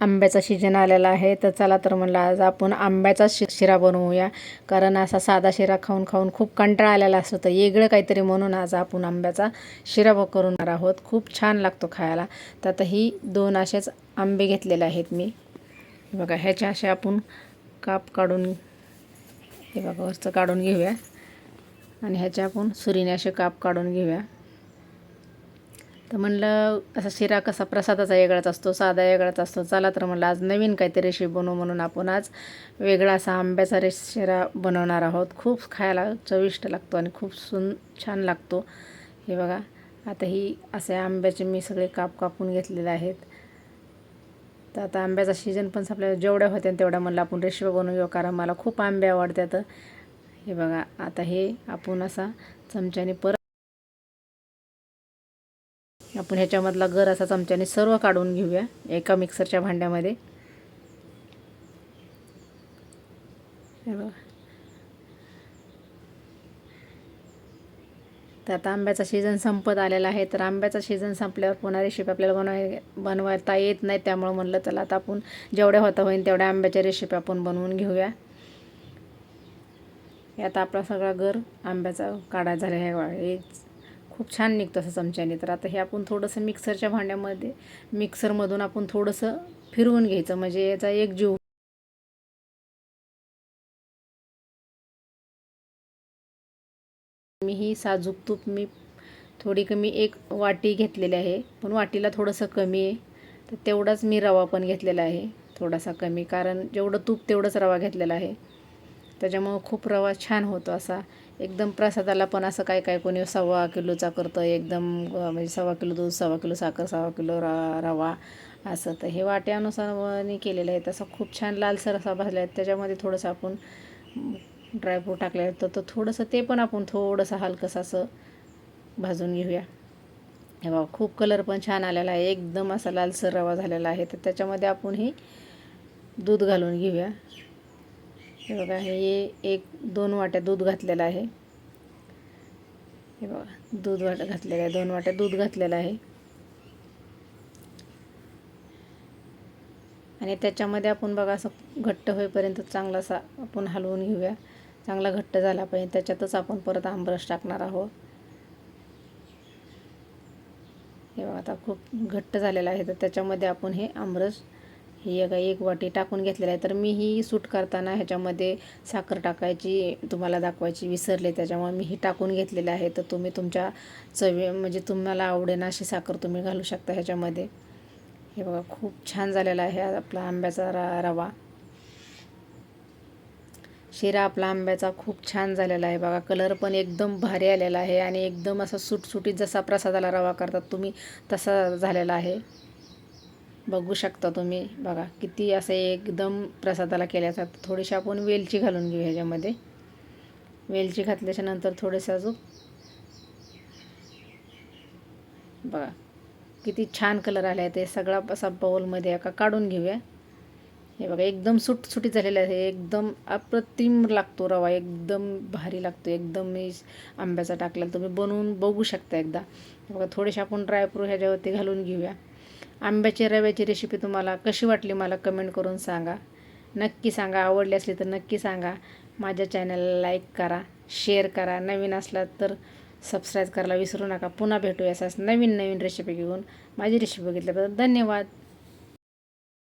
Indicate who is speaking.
Speaker 1: आंब्याचा सीजन आलेला आहे तर चला तर म्हणलं आज आपण आंब्याचा शि शिरा बनवूया. कारण असा साधा शिरा खाऊन खाऊन खूप कंटाळा आलेला असतो तर वेगळं काहीतरी म्हणून आज आपण आंब्याचा शिरा ब करून आहोत. खूप छान लागतो खायला. तर आता ही दोन असेच आंबे घेतलेले आहेत मी. बघा ह्याचे असे आपण काप काढून हे बघा वरचं काढून घेऊया. आणि ह्याचे आपण सुरीने असे काप काढून घेऊया. तर म्हणलं असा शिरा कसा प्रसादाचा वेगळाच असतो साधा वेगळाच असतो. चला तर म्हणलं आज नवीन काहीतरी रेसिपी बनवू म्हणून आपण आज वेगळा असा आंब्याचा रेस शिरा बनवणार आहोत. खूप खायला चविष्ट लागतो आणि खूप सुन छान लागतो. हे बघा आता ही असे आंब्याचे मी सगळे काप कापून घेतलेले आहेत. तर आता आंब्याचा सीजन पण आपल्याला जेवढ्या होत्या तेवढ्या म्हणलं आपण रेसिपी बनवू घेऊ कारण मला खूप आंबे आवडतात. हे बघा आता हे आपण असा चमच्याने परत आपण ह्याच्यामधला गर असा चमच्याने सर्व काढून घेऊया एका मिक्सरच्या भांड्यामध्ये. तर आता आंब्याचा सीझन संपत आलेला आहे. तर आंब्याचा सीझन संपल्यावर पुन्हा रेसिपी आपल्याला बनवाय बनवायता येत नाही. त्यामुळं म्हणलं चला आता आपण जेवढ्या होता होईल तेवढ्या आंब्याच्या रेसिपी आपण बनवून घेऊया. आता आपला सगळा गर आंब्याचा काढा झाला आहे. खूप छान निघतं असं चमच्याने. तर आता हे आपण थोडंसं मिक्सरच्या भांड्यामध्ये मिक्सरमधून आपण थोडंसं फिरवून घ्यायचं. म्हणजे याचा एक जीव मी ही साजूक तूप मी थोडी कमी एक वाटी घेतलेली आहे. पण वाटीला थोडंसं कमी आहे. तर तेवढाच मी रवा पण घेतलेला आहे थोडासा कमी. कारण जेवढं तूप तेवढंच रवा घेतलेला आहे. त्याच्यामुळं खूप रवा छान होतो असा. एकदम प्रसादाला पण असं काय काय कोणी सव्वा किलोचा करतं एकदम म्हणजे सव्वा किलो दूध सव्वा किलो साखर सव्वा किलो र रवा असं. तर हे वाट्यानुसार केलेलं आहे. तसं खूप छान लालसर असा भाजला आहे. त्याच्यामध्ये थोडंसं आपण ड्रायफ्रूट टाकले आहेत तर थोडंसं ते पण आपण थोडंसं हलकंसं असं भाजून घेऊया. हे बघा खूप कलर पण छान आलेला आहे. एकदम असा लालसर रवा झालेला आहे. तर त्याच्यामध्ये आपण हे दूध घालून घेऊया. हे बघा हे एक दोन वाट्या दूध घातलेलं आहे. हे बघा दूध वाट घातलेलं आहे दोन वाट्या दूध घातलेलं आहे. आणि त्याच्यामध्ये आपण बघा असं घट्ट होईपर्यंत चांगला असा आपण हलवून घेऊया. चांगला घट्ट झाला पाहिजे त्याच्यातच आपण परत आंबरस टाकणार आहोत. हे बघा आता खूप घट्ट झालेलं आहे तर त्याच्यामध्ये आपण हे आंबरस ही एक एक वाटी टाकून घेतलेलं आहे. तर मी ही सूट करताना ह्याच्यामध्ये साखर टाकायची तुम्हाला दाखवायची विसरले त्याच्यामुळे मी ही टाकून घेतलेलं आहे. तर तुम्ही तुमच्या चवी म्हणजे तुम्हाला आवडेन अशी साखर तुम्ही घालू शकता ह्याच्यामध्ये. हे बघा खूप छान झालेला आहे आपला आंब्याचा रा रवा. शिरा आपला आंब्याचा खूप छान झालेला आहे. बघा कलर पण एकदम भारी आलेला आहे आणि एकदम असा सुटसुटीत जसा प्रसादाला रवा करतात तुम्ही तसा झालेला आहे. बघू शकता तुम्ही. बघा किती असं एकदम प्रसादाला केल्याचा थोडीशी आपण वेलची घालून घेऊ ह्याच्यामध्ये. वेलची घातल्याच्या नंतर थोडेसे अजून. बघा किती छान कलर आले आहे ते सगळा असा बाउलमध्ये एका काढून घेऊया. हे बघा एकदम सुटसुटी झालेलं आहे. एकदम अप्रतिम लागतो रवा. एकदम भारी लागतो. एकदम मी आंब्याचा टाकलेला. तुम्ही बनवून बघू शकता एकदा. बघा थोडेसे आपण ड्रायफ्रूट ह्याच्यावरती घालून घेऊया. आंब्याची रव्याची रेसिपी तुम्हाला कशी वाटली मला कमेंट करून सांगा. नक्की सांगा आवडली असली तर नक्की सांगा. माझ्या चॅनलला लाईक करा शेअर करा. नवीन असला तर सबस्क्राईब करायला विसरू नका. पुन्हा भेटूया असाच नवीन नवीन रेसिपी घेऊन. माझी रेसिपी बघितल्याबद्दल धन्यवाद.